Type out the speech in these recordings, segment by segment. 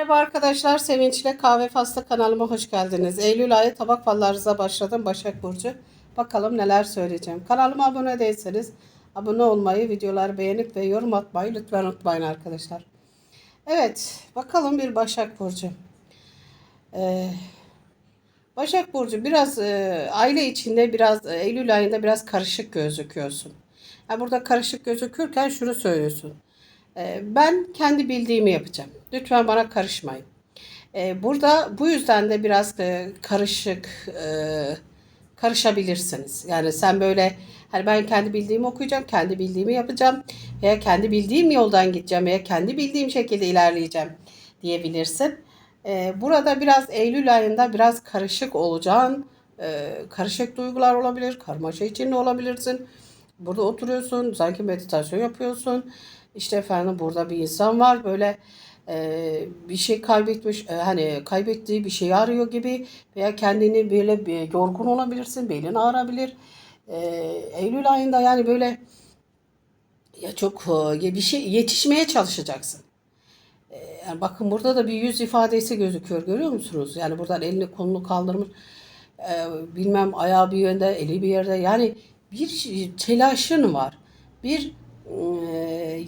Merhaba arkadaşlar, Sevinçle Kahve Faslı kanalıma hoş geldiniz. Eylül ayı tabak fallarınıza başladım Başak Burcu. Bakalım neler söyleyeceğim. Kanalıma abone değilseniz abone olmayı, videoları beğenip ve yorum atmayı lütfen unutmayın arkadaşlar. Evet, bakalım bir Başak Burcu. Ee, Başak Burcu biraz e, aile içinde biraz Eylül ayında biraz karışık gözüküyorsun. Yani burada karışık gözükürken şunu söylüyorsun. E, ben kendi bildiğimi yapacağım. Lütfen bana karışmayın. E, burada bu yüzden de biraz e, karışık e, karışabilirsiniz. Yani sen böyle hani ben kendi bildiğimi okuyacağım, kendi bildiğimi yapacağım veya kendi bildiğim yoldan gideceğim veya kendi bildiğim şekilde ilerleyeceğim diyebilirsin. E, burada biraz Eylül ayında biraz karışık olacağın, e, karışık duygular olabilir, karmaşa içinde olabilirsin. Burada oturuyorsun, sanki meditasyon yapıyorsun. İşte efendim burada bir insan var böyle e, bir şey kaybetmiş, e, hani kaybettiği bir şey arıyor gibi veya kendini böyle bir yorgun olabilirsin, belin ağrabilir. E, Eylül ayında yani böyle ya çok e, bir şey yetişmeye çalışacaksın. E, Yani bakın burada da bir yüz ifadesi gözüküyor görüyor musunuz? Yani buradan elini kolunu kaldırmış e, bilmem ayağı bir yönde eli bir yerde yani bir telaşın var. Bir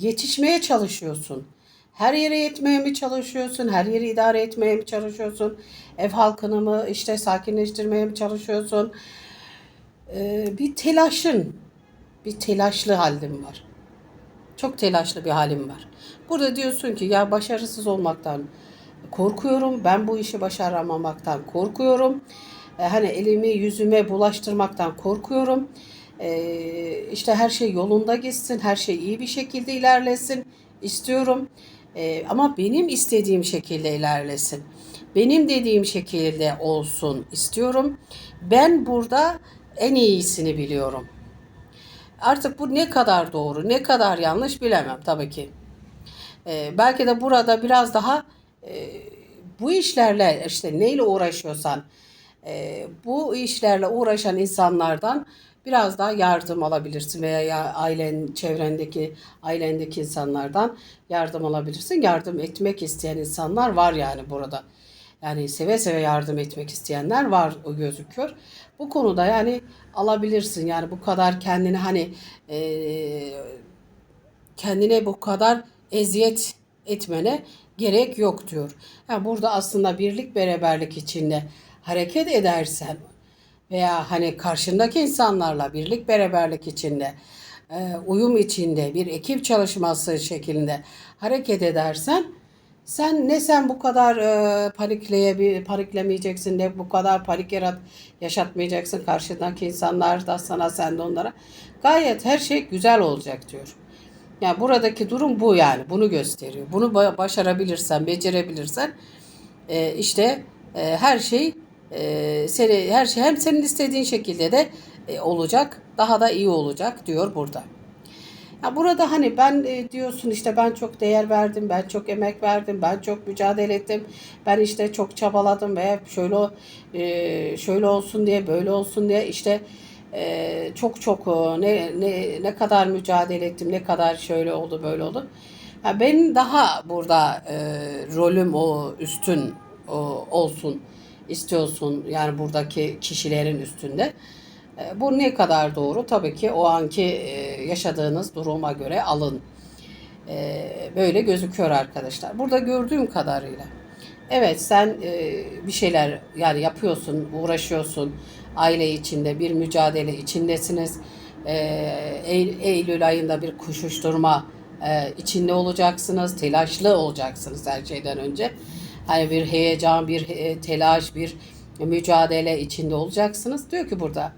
yetişmeye çalışıyorsun. Her yere yetmeye mi çalışıyorsun? Her yeri idare etmeye mi çalışıyorsun? Ev halkını mı işte sakinleştirmeye mi çalışıyorsun? E, bir telaşın, bir telaşlı halim var. Çok telaşlı bir halim var. Burada diyorsun ki ya başarısız olmaktan korkuyorum. Ben bu işi başaramamaktan korkuyorum. E, hani elimi yüzüme bulaştırmaktan korkuyorum. E, işte her şey yolunda gitsin, her şey iyi bir şekilde ilerlesin istiyorum. E, ama benim istediğim şekilde ilerlesin. Benim dediğim şekilde olsun istiyorum. Ben burada en iyisini biliyorum. Artık bu ne kadar doğru, ne kadar yanlış bilemem tabii ki. Ee, belki de burada biraz daha e, bu işlerle işte neyle uğraşıyorsan e, bu işlerle uğraşan insanlardan biraz daha yardım alabilirsin veya ya ailen çevrendeki ailendeki insanlardan yardım alabilirsin. Yardım etmek isteyen insanlar var yani burada. Yani seve seve yardım etmek isteyenler var o gözüküyor. Bu konuda yani alabilirsin. Yani bu kadar kendini hani e, kendine bu kadar eziyet etmene gerek yok diyor. Yani burada aslında birlik beraberlik içinde hareket edersen veya hani karşındaki insanlarla birlik beraberlik içinde e, uyum içinde bir ekip çalışması şeklinde hareket edersen sen ne sen bu kadar e, panikleye paniklemeyeceksin ne bu kadar panik yarat yaşatmayacaksın karşındaki insanlar da sana sen de onlara. Gayet her şey güzel olacak diyor. Yani buradaki durum bu yani. Bunu gösteriyor. Bunu ba- başarabilirsen, becerebilirsen e, işte e, her şey e, seni her şey hem senin istediğin şekilde de e, olacak. Daha da iyi olacak diyor burada. Ya burada hani ben e, diyorsun işte ben çok değer verdim, ben çok emek verdim, ben çok mücadele ettim, ben işte çok çabaladım ve şöyle e, şöyle olsun diye, böyle olsun diye işte e, çok çok e, ne ne ne kadar mücadele ettim, ne kadar şöyle oldu, böyle oldu. Ya benim daha burada e, rolüm o üstün o, olsun istiyorsun yani buradaki kişilerin üstünde. E, Bu ne kadar doğru? Tabii ki o anki e, yaşadığınız duruma göre alın. E, Böyle gözüküyor arkadaşlar. Burada gördüğüm kadarıyla. Evet sen bir şeyler yani yapıyorsun, uğraşıyorsun. Aile içinde bir mücadele içindesiniz. Eylül, ayında bir koşuşturma içinde olacaksınız. Telaşlı olacaksınız her şeyden önce. Hani bir heyecan, bir e, telaş, bir mücadele içinde olacaksınız. Diyor ki burada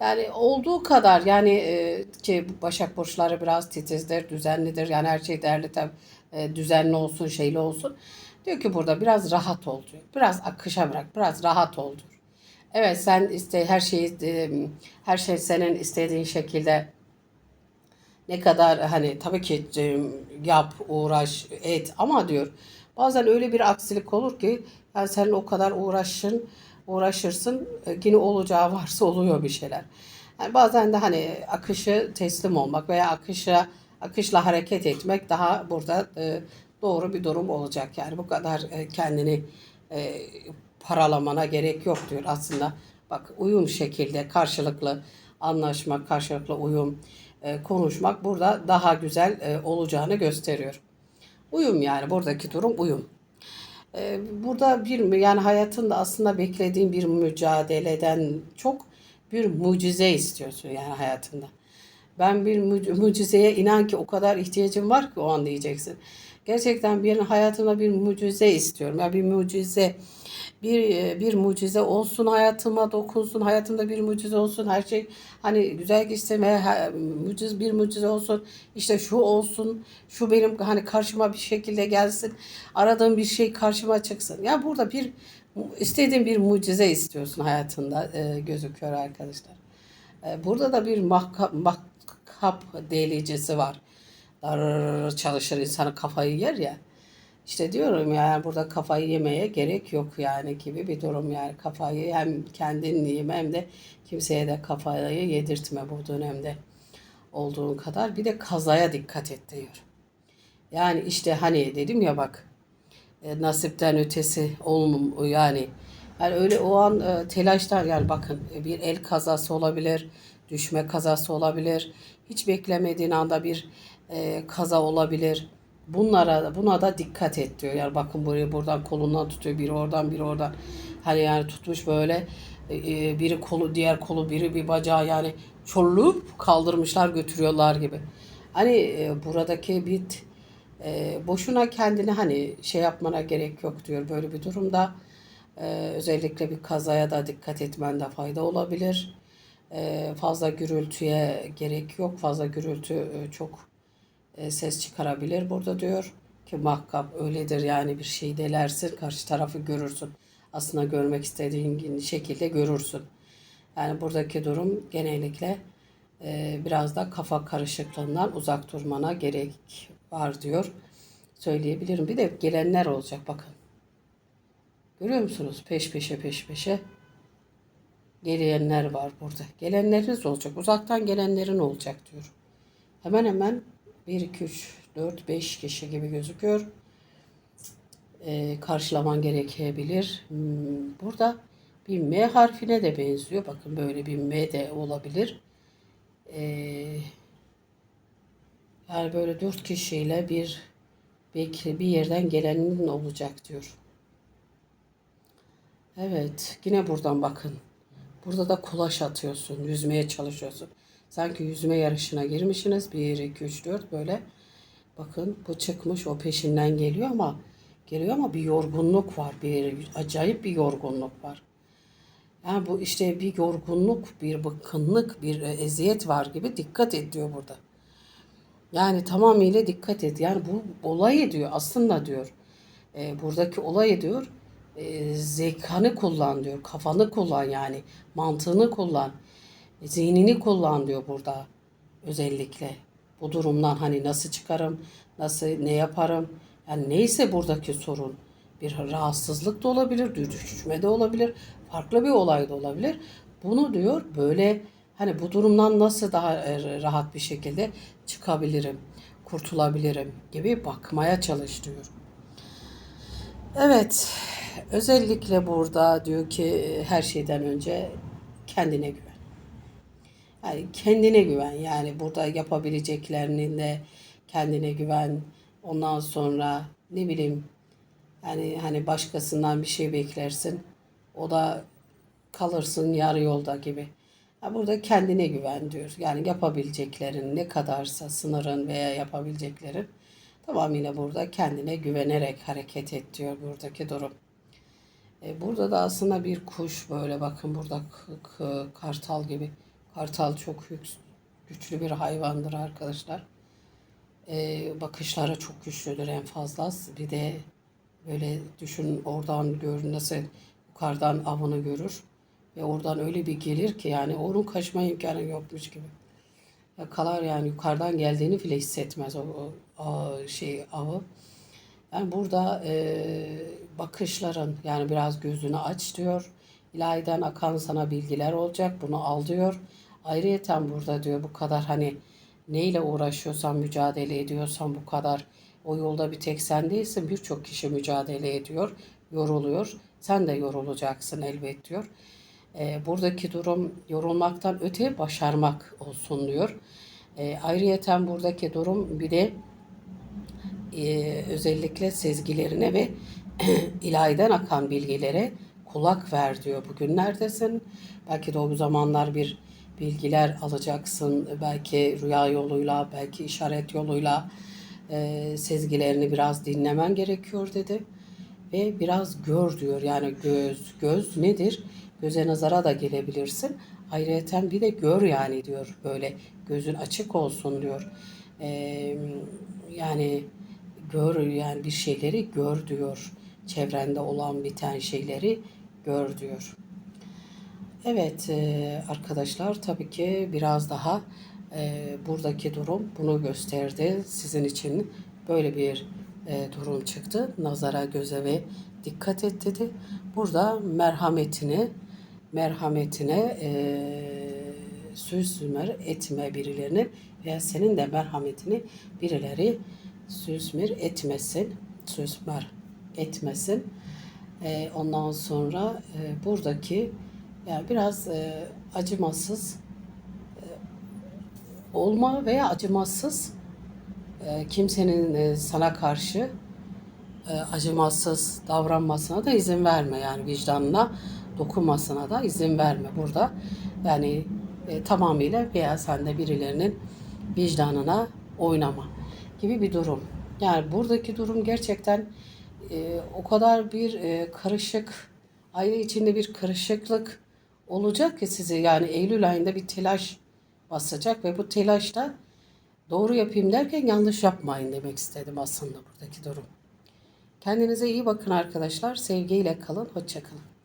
yani olduğu kadar yani e, ki Başak Burçları biraz titizdir, düzenlidir. Yani her şey değerli tabii e, düzenli olsun, şeyli olsun. Diyor ki burada biraz rahat ol diyor. Biraz akışa bırak, biraz rahat ol diyor. Evet sen iste her şeyi her şey senin istediğin şekilde ne kadar hani tabii ki yap, uğraş, et ama diyor bazen öyle bir aksilik olur ki yani sen o kadar uğraşın, uğraşırsın e, yine olacağı varsa oluyor bir şeyler. Yani bazen de hani akışı teslim olmak veya akışa akışla hareket etmek daha burada e, doğru bir durum olacak. Yani bu kadar e, kendini e, paralamana gerek yok diyor aslında. Bak uyum şekilde karşılıklı anlaşmak, karşılıklı uyum, e, konuşmak burada daha güzel e, olacağını gösteriyor. Uyum yani buradaki durum uyum. Ee, Burada bir yani hayatında aslında beklediğin bir mücadeleden çok bir mucize istiyorsun yani hayatında. Ben bir mu- mucizeye inan ki o kadar ihtiyacım var ki o an diyeceksin. Gerçekten bir hayatımda bir mucize istiyorum. Ya bir mucize bir e, bir mucize olsun hayatıma dokunsun hayatımda bir mucize olsun her şey hani güzel ha- mucize bir mucize olsun işte şu olsun şu benim hani karşıma bir şekilde gelsin aradığım bir şey karşıma çıksın ya burada bir istediğin bir mucize istiyorsun hayatında e, gözüküyor arkadaşlar. E, Burada da bir mahkap, mahkap delicisi var. Dar çalışır insanın kafayı yer ya. İşte diyorum yani burada kafayı yemeye gerek yok yani gibi bir durum yani kafayı hem kendin yeme hem de kimseye de kafayı yedirtme bu dönemde olduğun kadar bir de kazaya dikkat et diyor. Yani işte hani dedim ya bak e, nasipten ötesi olmum yani yani öyle o an e, telaştan yani bakın bir el kazası olabilir, düşme kazası olabilir. Hiç beklemediğin anda bir e, kaza olabilir. Bunlara buna da dikkat et diyor. Yani bakın burayı buradan kolundan tutuyor, biri oradan, biri oradan. Hani yani tutmuş böyle e, e, biri kolu, diğer kolu, biri bir bacağı yani çorlup kaldırmışlar götürüyorlar gibi. Hani e, buradaki bit e, boşuna kendini hani şey yapmana gerek yok diyor böyle bir durumda. E, özellikle bir kazaya da dikkat etmende fayda olabilir. E, fazla gürültüye gerek yok. Fazla gürültü e, çok e, ses çıkarabilir burada diyor. Ki muhakkak öyledir yani bir şey delersin karşı tarafı görürsün. Aslında görmek istediğin şekilde görürsün. Yani buradaki durum genellikle e, biraz da kafa karışıklığından uzak durmana gerek var diyor. Söyleyebilirim. Bir de gelenler olacak bakın. Görüyor musunuz? Peş peşe peş peşe geleyenler var burada. Gelenleriniz olacak. Uzaktan gelenlerin olacak diyor. Hemen hemen 1, 2, 3, 4, 5 kişi gibi gözüküyor. Ee, karşılaman gerekebilir. Hmm, Burada bir M harfine de benziyor. Bakın böyle bir M de olabilir. Ee, yani böyle dört kişiyle bir belki bir yerden gelenin olacak diyor. Evet, yine buradan bakın. Burada da kulaş atıyorsun, yüzmeye çalışıyorsun. Sanki yüzme yarışına girmişsiniz. 1, 2, 3, 4 böyle. Bakın bu çıkmış, o peşinden geliyor ama geliyor ama bir yorgunluk var. Bir acayip bir yorgunluk var. Yani bu işte bir yorgunluk, bir bıkkınlık, bir eziyet var gibi dikkat ediyor burada. Yani tamamıyla dikkat et. Yani bu olay diyor aslında diyor. E, buradaki olay diyor. E, zekanı kullan diyor. Kafanı kullan yani. Mantığını kullan. Zihnini kullan diyor burada. Özellikle. Bu durumdan hani nasıl çıkarım, nasıl ne yaparım. Yani neyse buradaki sorun. Bir rahatsızlık da olabilir, düşme de olabilir, farklı bir olay da olabilir. Bunu diyor böyle hani bu durumdan nasıl daha e, rahat bir şekilde çıkabilirim, kurtulabilirim gibi bakmaya çalış diyor. Evet, özellikle burada diyor ki her şeyden önce kendine güven. Yani kendine güven. Yani burada yapabileceklerinin de kendine güven. Ondan sonra ne bileyim yani hani başkasından bir şey beklersin. O da kalırsın yarı yolda gibi. Burada kendine güven diyor. Yani yapabileceklerin ne kadarsa sınırın veya yapabileceklerin tamamıyla burada kendine güvenerek hareket et diyor buradaki durum. E, burada da aslında bir kuş böyle bakın burada kartal gibi. Kartal çok yük- güçlü bir hayvandır arkadaşlar. E, bakışları çok güçlüdür en fazla. Bir de böyle düşün oradan gör nasıl yukarıdan avını görür. Ve oradan öyle bir gelir ki yani onun kaçma imkanı yokmuş gibi. Yakalar yani yukarıdan geldiğini bile hissetmez o, o, o şey avı. Yani burada e, bakışların yani biraz gözünü aç diyor. İlahiden akan sana bilgiler olacak. Bunu al diyor. Ayrıyeten burada diyor bu kadar hani neyle uğraşıyorsan mücadele ediyorsan bu kadar O yolda bir tek sen değilsin. Birçok kişi mücadele ediyor, yoruluyor. Sen de yorulacaksın elbet diyor. E, buradaki durum yorulmaktan öte başarmak olsun diyor. E, ayrıyeten buradaki durum bir de e, özellikle sezgilerine ve ilahiden akan bilgilere kulak ver diyor. Bugünlerdesin. Belki de o zamanlar bir bilgiler alacaksın. Belki rüya yoluyla, belki işaret yoluyla e, sezgilerini biraz dinlemen gerekiyor dedi. Ve biraz gör diyor. Yani göz, göz nedir? Göze nazara da gelebilirsin. Ayrıca bir de gör yani diyor. Böyle gözün açık olsun diyor. E, yani gör yani bir şeyleri gör diyor. Çevrende olan biten şeyleri gör diyor. Evet e, arkadaşlar tabii ki biraz daha e, buradaki durum bunu gösterdi. Sizin için böyle bir e, durum çıktı. Nazara göze ve dikkat et dedi. Burada merhametini merhametine e, süzmür etme birilerini veya senin de merhametini birileri süzmür etmesin. Süzmer etmesin. E, ondan sonra e, buradaki yani biraz e, acımasız e, olma veya acımasız e, kimsenin e, sana karşı e, acımasız davranmasına da izin verme. Yani vicdanına dokunmasına da izin verme burada. Yani e, tamamıyla veya sen de birilerinin vicdanına oynama gibi bir durum. Yani buradaki durum gerçekten e, o kadar bir e, karışık, aile içinde bir karışıklık olacak ki sizi yani Eylül ayında bir telaş basacak ve bu telaşta doğru yapayım derken yanlış yapmayın demek istedim aslında buradaki durum. Kendinize iyi bakın arkadaşlar. Sevgiyle kalın. Hoşçakalın.